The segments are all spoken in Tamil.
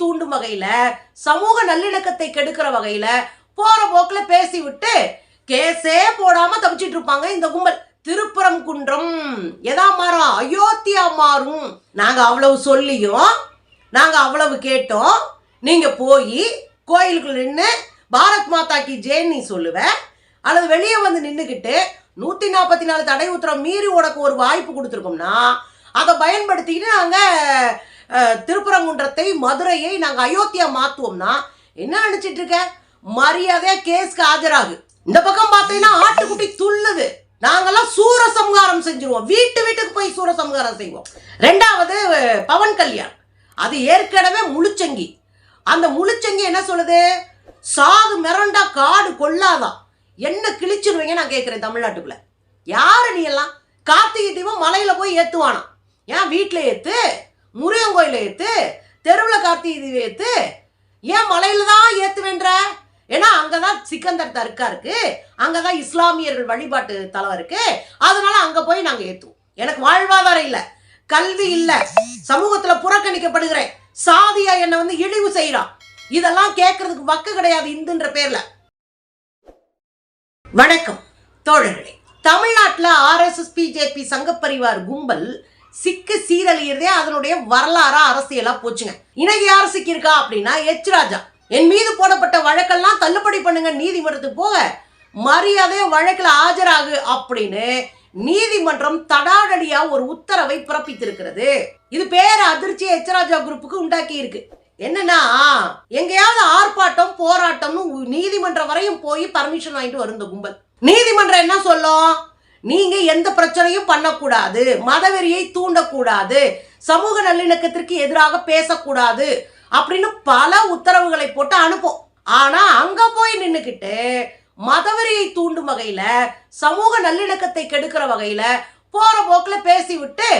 தூண்டும் வகையில சமூக நல்லிணக்கத்தை கெடுக்கிற வகையில போற போக்குல பேசி விட்டு கேஸே போடாம தப்பிச்சிட்டு இருப்பாங்க இந்த கும்பல். திருப்புறம் குன்றம் எதா மாறும் அயோத்தியா மாறும். நாங்க அவ்வளவு சொல்லியும் நாங்க அவ்வளவு கேட்டோம். நீங்க போய் கோயிலுக்குள்ள நின்று பாரத் மாதா கி ஜெயின் நீ சொல்லுவ. அல்லது வெளியே வந்து நின்றுக்கிட்டு நூற்றி நாற்பத்தி நாலு தடை உத்தரம் மீறி உனக்கு ஒரு வாய்ப்பு கொடுத்துருக்கோம்னா அதை பயன்படுத்திக்கிட்டு நாங்கள் திருப்பரங்குன்றத்தை மதுரையை நாங்கள் அயோத்தியா மாற்றுவோம்னா என்ன நினச்சிட்டு இருக்க? மரியாதையாக கேஸ்க்கு ஆஜராகு. இந்த பக்கம் பார்த்தீங்கன்னா ஆட்டுக்குட்டி துள்ளுது. நாங்கெல்லாம் சூரசம்ஹாரம் செஞ்சுருவோம். வீட்டு வீட்டுக்கு போய் சூரசம்ஹாரம் செய்வோம். ரெண்டாவது பவன் கல்யாண். அது ஏற்கனவே முழுச்சங்கி. அந்த முழுச்சங்கி என்ன சொல்லுது? சாது மிரண்டா காடு கொள்ளாதான் என்ன கிழிச்சிருவீங்க நான் கேட்குறேன் தமிழ்நாட்டுக்குள்ள. யாரு நீ எல்லாம்? கார்த்திகை தீபம் மலையில போய் ஏத்துவானா? ஏன் வீட்டில் ஏத்து? முருகன் கோயில ஏற்று தெருவில் கார்த்திகை ஏற்று ஏன் மலையில தான் ஏற்றுவேன்ற ஏன்னா அங்கே தான் சிக்கந்தர் தர்கா இருக்கு. அங்கதான் இஸ்லாமியர்கள் வழிபாட்டு தலம் இருக்கு. அதனால அங்கே போய் நாங்கள் ஏற்றுவோம் எனக்கு வாழ்வாதாரம் இல்லை கல்வி இல்லை சமூகத்தில் புறக்கணிக்கப்படுகிறேன் சாதியா என்னை வந்து இழிவு செய்யறான் இதெல்லாம் கேட்கறதுக்கு வக்கு கிடையாது இந்துன்ற பேர்ல. வணக்கம் தோழர்களே. தமிழ்நாட்டில் ஆர்எஸ்எஸ் பிஜேபி சங்கப்பரிவார் கும்பல் சிக்கு சீரழியறதே அதனுடைய வரலாறா அரசியலா போச்சுங்க. இன்னைக்கு யார் சிக்கியிருக்கா அப்படின்னா எச் ராஜா. என் மீது போடப்பட்ட வழக்கெல்லாம் தள்ளுபடி பண்ணுங்க நீதிமன்றத்துக்கு போக மரியாதை வழக்கில் ஆஜராகு அப்படின்னு நீதிமன்றம் தடாடடியா ஒரு உத்தரவை பிறப்பித்திருக்கிறது. இது பேர அதிர்ச்சி எச்ராஜா குரூப்புக்கு உண்டாக்கி இருக்கு என்னன்னா எங்கேயாவது ஆர்ப்பாட்டம் போராட்டம்னு நீதிமன்றம் வரையும் போய் பர்மிஷன் வாங்கிட்டு வரும் இந்த கும்பல். நீதிமன்றம் என்ன சொல்லும்? நீங்க எந்த பிரச்சனையும் பண்ணக்கூடாது. மதவெறியை தூண்டக்கூடாது. சமூக நல்லிணக்கத்திற்கு எதிராக பேசக்கூடாது அப்படின்னு பல உத்தரவுகளை போட்டு அனுப்பும். ஆனா அங்க போய் நின்னுக்கிட்டு மதவெறியை தூண்டும் வகையில சமூக நல்லிணக்கத்தை கெடுக்கிற வகையில போற போக்குல பேசி விட்டு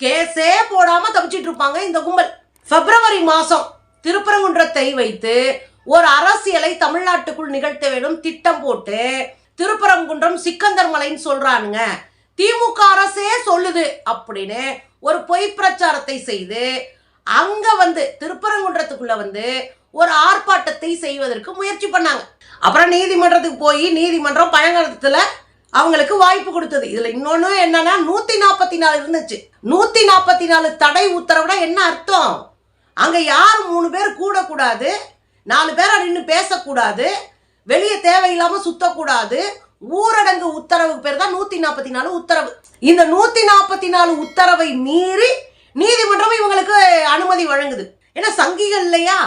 கேஸே போடாம தப்பிச்சிட்டு இருப்பாங்க இந்த கும்பல். பிப்ரவரி மாசம் திருப்பரங்குன்றத்தை வைத்து ஒரு அரசியலை தமிழ்நாட்டுக்குள் நிகழ்த்த வேண்டும் திட்டம் போட்டு திருப்பரங்குன்றம் சிக்கந்தர் மலைன்னு சொல்றானுங்க. திமுக அரசே சொல்லுது அப்படின்னு ஒரு பொய் பிரச்சாரத்தை செய்து அங்க வந்து திருப்பரங்குன்றத்துக்குள்ள வந்து ஒரு ஆர்ப்பாட்டத்தை செய்வதற்கு முயற்சி பண்ணாங்க. அப்புறம் நீதிமன்றத்துக்கு போய் நீதிமன்றம் பயங்கரத்துல அவங்களுக்கு வாய்ப்பு கொடுத்தது. இதுல இன்னொன்னு என்னன்னா நூத்தி நாற்பத்தி நாலு இருந்துச்சு. நூத்தி நாற்பத்தி நாலு தடை உத்தரவுனா என்ன அர்த்தம்? அங்க யார் மூணு பேர் கூடக்கூடாது நாலு பேரை நின்று பேசக்கூடாது வெளியே தேவையில்லாம சுத்தக்கூடாது. ஊரடங்கு உத்தரவுக்கு பேர் தான் நூத்தி நாற்பத்தி நாலு உத்தரவு. இந்த நூத்தி நாற்பத்தி நாலு உத்தரவை மீறி நீதிமன்றம் இவங்களுக்கு அனுமதி வழங்குது. ஏன்னா சங்கிகள் இல்லையா?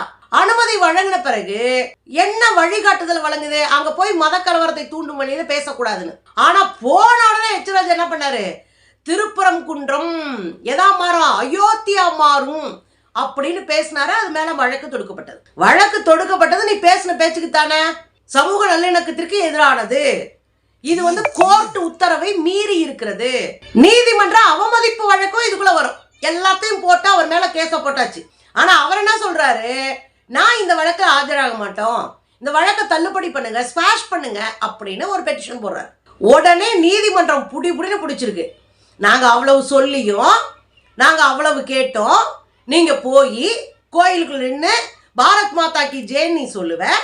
அனுமதி வழங்கின பிறகு என்ன வழிகாட்டுதல் வழங்குது? அங்க போய் மத கலவரத்தை தூண்டும் வழியில பேசக்கூடாதுன்னு. ஆனா போன உடனே எச்சராஜ் என்ன பண்ணாரு? திருப்புறம் குன்றம் எதா மாறும் அயோத்தியா மாறும் அப்படின்னு பேசினாரு. அது மேல வழக்கு தொடுக்கப்பட்டது. வழக்கு தொடுக்கப்பட்டது நீ பேசின பேச்சுக்கு தானே சமூக நல்லிணக்கத்திற்கு எதிரானது. இது வந்து கோர்ட் உத்தரவை மீறி இருக்கிறது. நீதிமன்ற அவமதிப்பு வழக்கும் இதுக்குள்ள வரும். எல்லாத்தையும் போட்டு அவர் மேல கேச போட்டாச்சு. ஆனா அவர் என்ன சொல்றாரு? நான் இந்த வழக்கில் ஆஜராக மாட்டோம். இந்த வழக்கை தள்ளுபடி பண்ணுங்க ஸ்மாஷ் பண்ணுங்க அப்படின்னு ஒரு பெட்டிஷன் போடுறாரு. உடனே நீதிமன்றம் புடி புடின்னு பிடிச்சிருக்கு. நாங்க அவ்வளவு சொல்லியும் நாங்க அவ்வளவு கேட்டோம். நீங்க போய் கோயிலுக்குள்ள நின்று பாரத் மாதா கி ஜெயின் நீ சொல்லுவேன்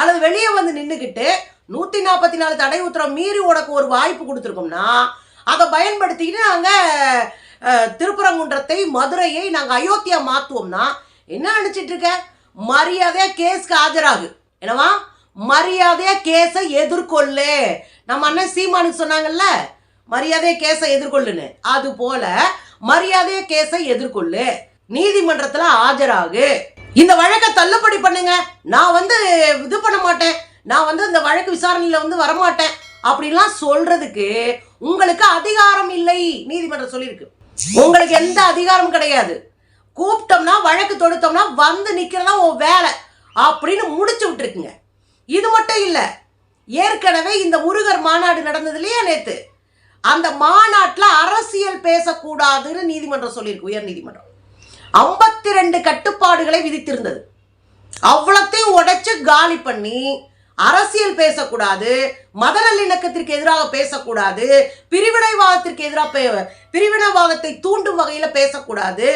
அல்லது வெளியே வந்து நின்றுக்கிட்டு நூற்றி நாற்பத்தி நாலு தடை உத்தரவு மீறி உனக்கு ஒரு வாய்ப்பு கொடுத்துருக்கோம்னா அதை பயன்படுத்திக்கிட்டு நாங்கள் திருப்பரங்குன்றத்தை மதுரையை நாங்கள் அயோத்தியா மாற்றுவோம்னா என்ன நினச்சிட்டு இருக்க? மரியாதையாக கேஸ்க்கு ஆஜராகு. என்னவா? மரியாதையாக கேஸை எதிர்கொள்ளு. நம்ம அண்ணன் சீமானுக்கு சொன்னாங்கல்ல மரியாதையை கேஸை எதிர்கொள்ளுன்னு. அது போல மரியாதையை கேஸை எதிர்கொள்ளு. நீதிமன்றத்தில் ஆஜராகு. இந்த வழக்கை தள்ளுபடி பண்ணுங்க. நான் வந்து இது பண்ண மாட்டேன். நான் வந்து இந்த வழக்கு விசாரணையில வந்து வரமாட்டேன். அப்படின்லாம் சொல்றதுக்கு உங்களுக்கு அதிகாரம் இல்லை நீதிமன்றம் சொல்லியிருக்கு. உங்களுக்கு எந்த அதிகாரமும் கிடையாது. கூப்பிட்டோம்னா வழக்கு தொடுத்தோம்னா வந்து நிக்கிறதா உன் வேலை அப்படின்னு முடிச்சு விட்டுருக்குங்க. இது மட்டும் இல்லை ஏற்கனவே இந்த முருகர் மாநாடு நடந்தது இல்லையா நேத்து? அந்த மாநாட்டில் அரசியல் பேசக்கூடாதுன்னு நீதிமன்றம் சொல்லியிருக்கு உயர் நீதிமன்றம் ஐம்பத்தி ரெண்டு கட்டுப்பாடுகளை விதித்திருந்தது. அவ்வளத்தையும் உடைச்சு காலி பண்ணி அரசியல் பேசக்கூடாது மத நல்லிணக்கத்திற்கு எதிராக பேசக்கூடாது பிரிவினைவாதத்திற்கு எதிராக பே பிரிவினைவாதத்தை தூண்டும் வகையில் பேசக்கூடாது.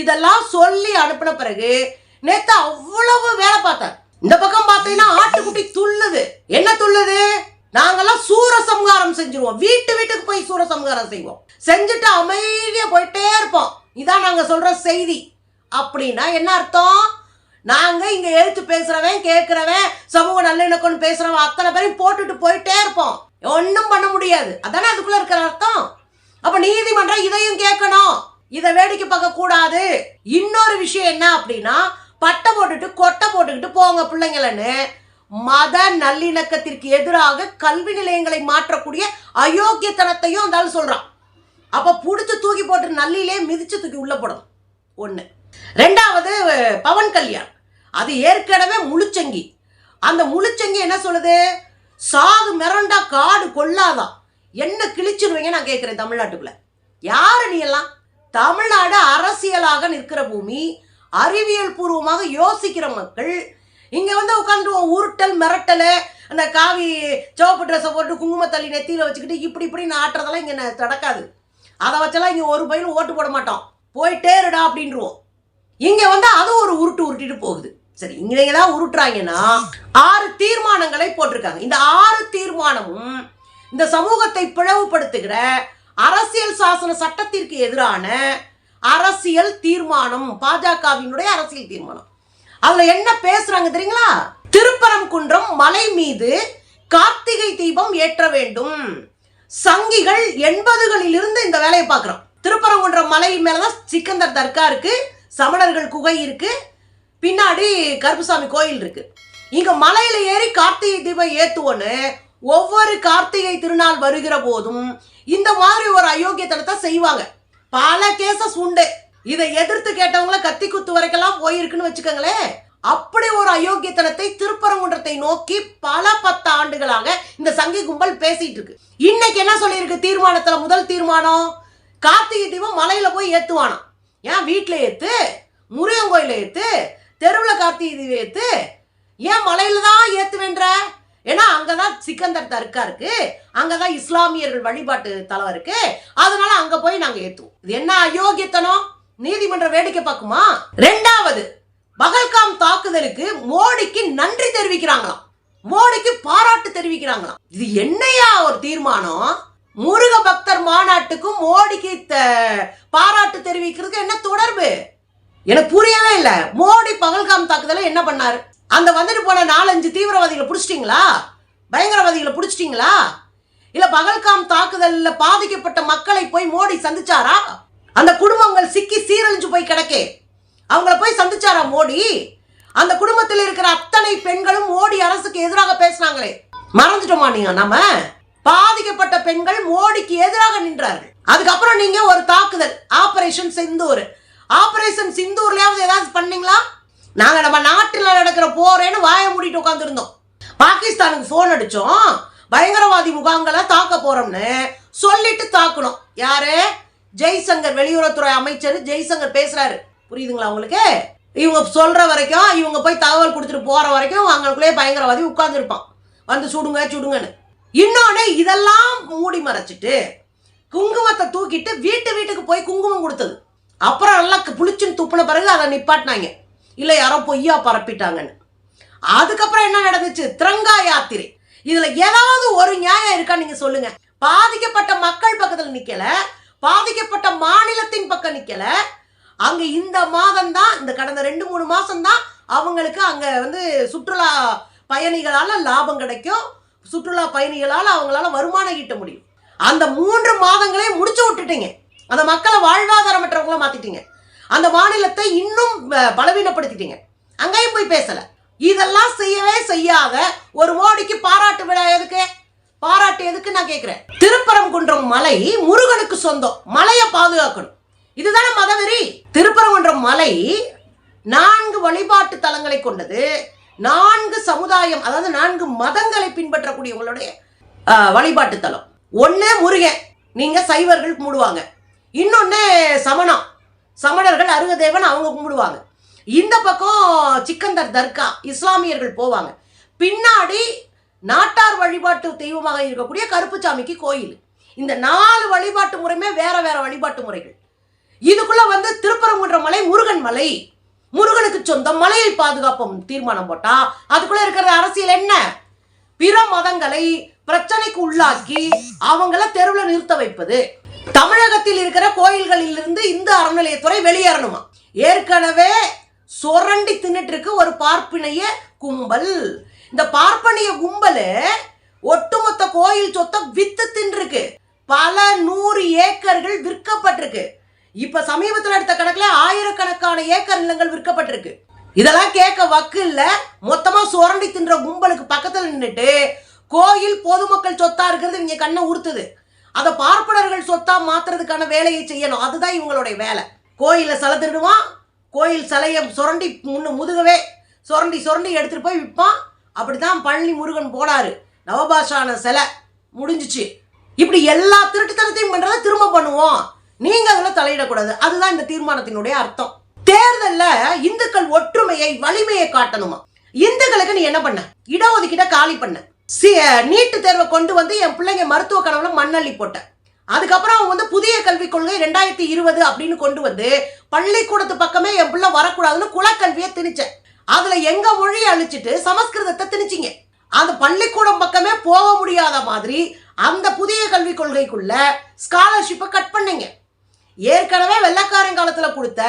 இதெல்லாம் சொல்லி அனுப்பின பிறகு நேத்து அவ்வளவு வேலை பார்த்தேன். இந்த பக்கம் பார்த்தீங்கன்னா ஆட்டுக்குட்டி துள்ளுது. என்ன துள்ளுது? நாங்கெல்லாம் சூரசம்ஹாரம் செஞ்சிருவோம். வீட்டு வீட்டுக்கு போய் சூர சம்ஹாரம் செய்வோம். செஞ்சுட்டு அமைதியா போயிட்டே இருப்போம். இதான் நாங்கள் சொல்கிற செய்தி. அப்படின்னா என்ன அர்த்தம்? நாங்கள் இங்கே எழுத்து பேசுகிறவன் கேட்குறவன் சமூக நல்லிணக்கம்னு பேசுகிறவன் அத்தனை பேரையும் போட்டுட்டு போயிட்டே இருப்போம். ஒன்றும் பண்ண முடியாது. அதானே அதுக்குள்ளே இருக்கிற அர்த்தம்? அப்போ நீதிமன்றம் இதையும் கேட்கணும். இதை வேடிக்கை பார்க்க கூடாது. இன்னொரு விஷயம் என்ன அப்படின்னா பட்டை போட்டுட்டு கொட்டை போட்டுக்கிட்டு போங்க பிள்ளைங்களன்னு மத நல்லிணக்கத்திற்கு எதிராக கல்வி நிலையங்களை மாற்றக்கூடிய அயோக்கியத்தனத்தையும் அந்த சொல்கிறான் அப்போ பிடிச்சி தூக்கி போட்டு நல்லிலே மிதிச்சு தூக்கி உள்ள போடணும் ஒன்று ரெண்டாவது பவன் கல்யாண். அது ஏற்கனவே முழுச்சங்கி. அந்த முழுச்சங்கி என்ன சொல்லுது? சாது மிரண்டா காடு கொள்ளாதான் என்ன கிழிச்சிருவீங்க நான் கேட்குறேன் தமிழ்நாட்டுக்குள்ள. யார் நீ எல்லாம்? தமிழ்நாடு அரசியலாக நிற்கிற பூமி அறிவியல் பூர்வமாக யோசிக்கிற மக்கள் இங்கே வந்து உட்காந்து உருட்டல் மிரட்டல் அந்த காவி சிவப்பு ட்ரெஸ்ஸை போட்டு குங்குமத்தள்ளி நெத்தியில் வச்சுக்கிட்டு இப்படி இப்படி நான் ஆட்டுறதெல்லாம் இங்கே நடக்காது. அதை வச்செல்லாம் இங்கே ஒரு பையனும் ஓட்டு போட மாட்டோம். போயிட்டே இருடா அப்படின்ருவோம். இங்கே வந்து அது ஒரு உருட்டு உருட்டிட்டு போகுது. சரி இங்கே தான் உருட்டுறாங்கன்னா ஆறு தீர்மானங்களை போட்டிருக்காங்க. இந்த ஆறு தீர்மானமும் இந்த சமூகத்தை பிளவுபடுத்துகிற அரசியல் சாசன சட்டத்திற்கு எதிரான அரசியல் தீர்மானம் பாஜகவினுடைய அரசியல் தீர்மானம். அதுல என்ன பேசுறாங்க தெரியுங்களா? திருப்பரங்குன்றம் மலை மீது கார்த்திகை தீபம் ஏற்ற வேண்டும். சங்கிகள் எண்பதுகளில் இருந்து இந்த வேலையை பார்க்குறோம். திருப்பரங்குன்றம் மலை மேலதான் சிக்கந்தர் தர்கா இருக்குது சமணர்கள் குகை இருக்குது பின்னாடி கருப்புசாமி கோயில் இருக்குது இங்கே மலையில் ஏறி கார்த்திகை தீபம் ஏற்றுவோன்னு ஒவ்வொரு கார்த்திகை திருநாள் வருகிற போதும் இந்த மாதிரி ஒரு அயோக்கியத்தனத்தை செய்வாங்க. பல கேசஸ் உண்டு. இதை எதிர்த்து கேட்டவங்கள கத்தி குத்து வரைக்கெல்லாம் போயிருக்குன்னு வச்சுக்கோங்களேன். அப்படி ஒரு அயோக்கியத்தனத்தை திருப்பரங்குன்றத்தை நோக்கி பல பத்து ஆண்டுகளாக சங்கி கும்பல் பேசிட்டு இருக்கு இன்னைக்கு என்ன சொல்லியிருக்கு? தீர்மானத்துல முதல் தீர்மானம் கார்த்திகை தீபம் மலையில போய் ஏத்துவானா ஏன்? வீட்டில் ஏத்து முருகன் கோயில ஏத்து தெருவில் கார்த்திகை தீபம் ஏத்து ஏன் மலையில தான் ஏத்துவேன்ற? ஏன்னா அங்கதான் சிக்கந்தர் தர்கா இருக்கு. அங்கதான் இஸ்லாமியர்கள் வழிபாட்டு தலம் இருக்கு. அதனால அங்க போய் நாங்க ஏத்துவோம். இது என்ன அயோக்கியத்தனம்? நீதிமன்றம் வேடிக்கை பார்க்குமா? ரெண்டாவது பகல்காம் தாக்குதலுக்கு மோடிக்கு நன்றி தெரிவிக்கிறாங்களாம். மோடிக்கு பாராட்டு தெரிவிக்கிறாங்களாம். இது என்னையா ஒரு தீர்மானம்? முருக பக்தர் மாநாட்டுக்கும் மோடிக்கு த- பாராட்டு தெரிவிக்கிறதுக்கு என்ன தொடர்பு? எனக்கு புரியவே இல்லை. மோடி பகல்காம் தாக்குதல என்ன பண்ணாரு? அந்த வந்துட்டு போன நாலஞ்சு தீவிரவாதிகளை பிடிச்சிட்டிங்களா? பயங்கரவாதிகளை பிடிச்சிட்டிங்களா? இல்ல பகல்காம் தாக்குதல்ல பாதிக்கப்பட்ட மக்களை போய் மோடி சந்திச்சாரா? அந்த குடும்பங்கள் சிக்கி சீரழிஞ்சு போய் கிடக்கே. அவங்கள போய் சந்திச்சாரா மோடி? அந்த குடும்பத்தில் இருக்கிற அத்தனை பெண்களும் மோடி அரசுக்கு எதிராக பேசுறாங்களே. மறந்துட்டோமா நீங்க நம்ம பாதிக்கப்பட்ட பெண்கள் மோடிக்கு எதிராக நின்றார்கள். அதுக்கப்புறம் நீங்க ஒரு தாக்குதல் ஆபரேஷன் சிந்தூர். ஆபரேஷன் சிந்தூர்லயாவது ஏதாவது பண்ணீங்களா? நாங்க நம்ம நாட்டில் நடக்கிற போறேன்னு வாயை மூடிட்டு உட்காந்துருந்தோம் பாகிஸ்தானுக்கு ஃபோன் அடிச்சோம். பயங்கரவாதி முகாம்களை தாக்க போறோம்னு சொல்லிட்டு தாக்கணும் யாரு? ஜெய்சங்கர் வெளியுறவுத்துறை அமைச்சர் ஜெய்சங்கர் பேசுறாரு. புரியுதுங்களா உங்களுக்கு? இவங்க சொல்கிற வரைக்கும் இவங்க போய் தகவல் கொடுத்துட்டு போகிற வரைக்கும் அவங்களுக்குள்ளேயே பயங்கரவாதி உட்காந்துருப்பான் வந்து சுடுங்க சுடுங்கன்னு. இன்னொன்று இதெல்லாம் மூடி மறைச்சிட்டு குங்குமத்தை தூக்கிட்டு வீட்டு வீட்டுக்கு போய் குங்குமம் கொடுத்தது. அப்புறம் நல்லா புளிச்சுன்னு துப்புன பிறகு அதை நிப்பாட்டினாங்க. இல்லை யாரோ பொய்யா பரப்பிட்டாங்கன்னு. அதுக்கப்புறம் என்ன நடந்துச்சு? திரங்கா யாத்திரை. இதுல ஏதாவது ஒரு நியாயம் இருக்கா நீங்க சொல்லுங்க. பாதிக்கப்பட்ட மக்கள் பக்கத்தில் நிக்கல பாதிக்கப்பட்ட மாநிலத்தின் பக்கம் நிக்கல அங்க இந்த மாதம் தான் இந்த கடந்த ரெண்டு மூணு மாசம் தான் அவங்களுக்கு அங்க வந்து சுற்றுலா பயணிகளால லாபம் கிடைக்கும். சுற்றுலா பயணிகளால் அவங்களால வருமானம் ஈட்ட முடியும். அந்த மூன்று மாதங்களே முடிச்சு விட்டுட்டீங்க. அந்த மக்களை வாழ்வாதாரமற்றவங்கள மாத்திட்டீங்க. அந்த மாநிலத்தை இன்னும் பலவீனப்படுத்திட்டீங்க. அங்கேயும் போய் பேசல. இதெல்லாம் செய்யவே செய்யாத ஒரு மோடிக்கு பாராட்டு விழா எதுக்கு? பாராட்டு எதுக்கு நான் கேட்கிறேன் திருப்பரங்குன்றம் மலை முருகனுக்கு சொந்தம். மலையை பாதுகாக்கணும். இதுதானே மதவெறி? திருப்பரங்குன்ற மலை நான்கு வழிபாட்டு தலங்களை கொண்டது. நான்கு சமுதாயம் அதாவது நான்கு மதங்களை பின்பற்றக்கூடியவங்களுடைய வழிபாட்டு தலம். ஒண்ணு முருகன். நீங்க சைவர்கள் கும்பிடுவாங்க. இன்னொன்னு சமணம் சமணர்கள் அருகதேவன் அவங்க கும்பிடுவாங்க. இந்த பக்கம் சிக்கந்தர் தர்கா இஸ்லாமியர்கள் போவாங்க. பின்னாடி நாட்டார் வழிபாட்டு தெய்வமாக இருக்கக்கூடிய கருப்புசாமிக்கு கோயில். இந்த நாலு வழிபாட்டு முறையுமே வேற வேற வழிபாட்டு முறைகள். இதுக்குள்ள வந்து திருப்பரங்குன்ற மலை முருகன் மலை. முருகனுக்கு சொந்தம் மலையை பாதுகாப்போம் தீர்மானம் போட்டா அதுக்குள்ள இருக்கிற அரசியல் என்ன? பிற மதங்களை பிரச்சனைக்கு உள்ளாக்கி அவங்கள தெருவில் நிறுத்த வைப்பது. தமிழகத்தில் இருக்கிற கோயில்களில் இருந்து இந்த அறநிலையத்துறை வெளியேறணுமா? ஏற்கனவே சுரண்டி தின்னுட்டு இருக்கு ஒரு பார்ப்பினைய கும்பல். இந்த பார்ப்பனிய கும்பல் ஒட்டுமொத்த கோயில் சொத்தை வித்து தின்றுருக்கு பல நூறு ஏக்கர்கள் விற்கப்பட்டிருக்கு. இப்ப சமீபத்தில் எடுத்த கணக்குல ஆயிரக்கணக்கான ஏக்கர் நிலங்கள் விற்கப்பட்டிருக்கு. இதெல்லாம் கேட்க வக்கு இல்ல. மொத்தமா சுரண்டி தின்ற கும்பலுக்கு பக்கத்துல நின்றுட்டு கோயில் பொதுமக்கள் சொத்தா இருக்கிறது இங்க கண்ணை உறுத்துது. அதை பார்ப்பனர்கள் சொத்தா மாத்துறதுக்கான வேலையை செய்யணும். அதுதான் இவங்களுடைய வேலை. கோயில சிலை திருடுவான். கோயில் சிலையை சுரண்டி முன்னு முதுகவே சுரண்டி சுரண்டி எடுத்துட்டு போய் விற்பான் அப்படிதான் பழனி முருகன் போனாரு. நவபாஷான சிலை முடிஞ்சுச்சு. இப்படி எல்லா திருட்டுத்தனத்தையும் பண்றதை திரும்ப பண்ணுவோம். நீங்க அதுல தலையிடக்கூடாது. அதுதான் இந்த தீர்மானத்தினுடைய அர்த்தம். தேர்தல்ல இந்துக்கள் ஒற்றுமையை வலிமையை காட்டணுமா? இந்துக்களுக்கு நீ என்ன பண்ண? இடஒதுக்கீட காலி பண்ண. சி நீட்டு தேர்வை கொண்டு வந்து என் பிள்ளைங்க மருத்துவ கனவுல மண்ணள்ளி போட்டேன் அதுக்கப்புறம் அவங்க வந்து புதிய கல்விக் கொள்கை ரெண்டாயிரத்தி இருபது அப்படின்னு கொண்டு வந்து பள்ளிக்கூடத்து பக்கமே என் பிள்ளை வரக்கூடாதுன்னு குலக்கல்வியை திணிச்சேன். அதுல எங்க மொழியை அழிச்சிட்டு சமஸ்கிருதத்தை திணிச்சிங்க. அந்த பள்ளிக்கூடம் பக்கமே போக முடியாத மாதிரி அந்த புதிய கல்விக் கொள்கைக்குள்ள ஸ்காலர்ஷிப்பை கட் பண்ணீங்க. ஏற்கனவே வெள்ளக்காரன் காலத்தில் கொடுத்த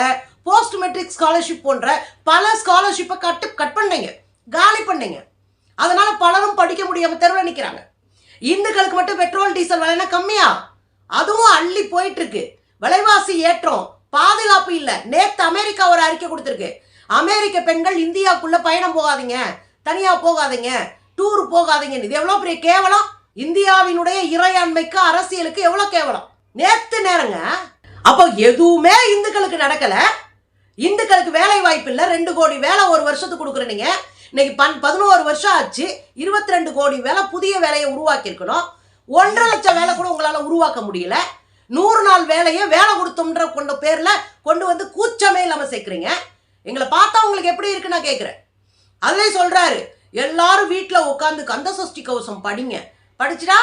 போஸ்ட் மெட்ரிக் ஸ்காலர்ஷிப் போன்ற பல ஸ்காலர்ஷிப்பை கட்டு கட் பண்ணீங்க. காலி பண்ணீங்க. அதனால பலரும் படிக்க முடியாம தெருவில் நிற்கிறாங்க இந்துக்களுக்கு மட்டும் பெட்ரோல் டீசல் விலைனா கம்மியா? அதுவும் அள்ளி போயிட்டு இருக்கு விலைவாசி ஏற்றம் பாதுகாப்பு இல்லை. நேத்து அமெரிக்கா ஒரு அறிக்கை கொடுத்துருக்கு. அமெரிக்க பெண்கள் இந்தியாவுக்குள்ள பயணம் போகாதீங்க. தனியா போகாதீங்க. டூர் போகாதீங்க இது எவ்வளோ பெரிய கேவலம்? இந்தியாவினுடைய இறையாண்மைக்கு அரசியலுக்கு எவ்வளோ கேவலம்? நேத்து நேரங்க அப்போ எதுவுமே இந்துக்களுக்கு நடக்கல. இந்துக்களுக்கு வேலை வாய்ப்பு இல்லை. ரெண்டு கோடி வேலை ஒரு வருஷத்துக்கு கொடுக்குறீங்க இன்னைக்கு பன் பதினோரு வருஷம் ஆச்சு. இருபத்தி ரெண்டு கோடி வேலை புதிய வேலையை உருவாக்கியிருக்கணும். ஒன்றரை லட்சம் வேலை கூட உங்களால் உருவாக்க முடியல. நூறு நாள் வேலையை வேலை கொடுத்தோம்ன்ற கொண்ட பேரில் கொண்டு வந்து கூச்சமே இல்லாமல் சேர்க்குறீங்க. எங்களை பார்த்தா உங்களுக்கு எப்படி இருக்குன்னு நான் கேட்குறேன் அதுலேயே சொல்கிறாரு எல்லாரும் வீட்டில் உட்காந்து கந்த சஷ்டி கவசம் படிங்க. படிச்சுட்டா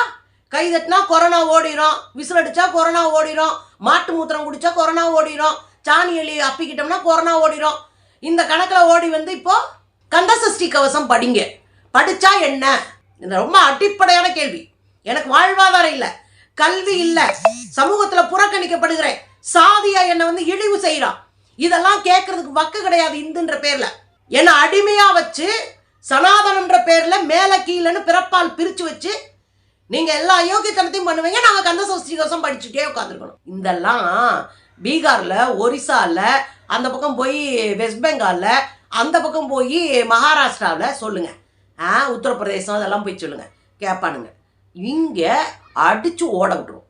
கை தட்டினா கொரோனா ஓடிரும். விசில் அடித்தா கொரோனா ஓடிரும். மாட்டு மூத்திரம் குடித்தா கொரோனா ஓடிரும். சாணி எலி அப்பிக்கிட்டோம்னா கொரோனா ஓடிரும். இந்த கணக்கில் ஓடி வந்து இப்போது கந்தசஷ்டி கவசம் படிங்க. படித்தா என்ன? இது ரொம்ப அடிப்படையான கேள்வி. எனக்கு வாழ்வாதாரம் இல்லை. கல்வி இல்லை. சமூகத்தில் புறக்கணிக்கப்படுகிறேன். சாதியா என்னை வந்து இழிவு செய்கிறான் இதெல்லாம் கேட்கறதுக்கு வக்கு கிடையாது இந்துன்ற பேரில். என்னை அடிமையாக வச்சு சனாதனம்ன்ற பேரில் மேலே கீழேன்னு பிறப்பால் பிரித்து வச்சு நீங்க எல்லா அயோக்கியத்தனத்தையும் பண்ணுவீங்க. நாங்க கந்த சஷ்டி கவசம் படிச்சுட்டே உட்காந்துருக்கணும் இதெல்லாம் பீகார்ல ஒரிசால அந்த பக்கம் போய் வெஸ்ட் பெங்கால்ல அந்த பக்கம் போய் மகாராஷ்டிராவில் சொல்லுங்க. ஆ உத்தரப்பிரதேசம் அதெல்லாம் போய் சொல்லுங்க. கேட்பானுங்க இங்கே அடிச்சு ஓட விட்டுரும்.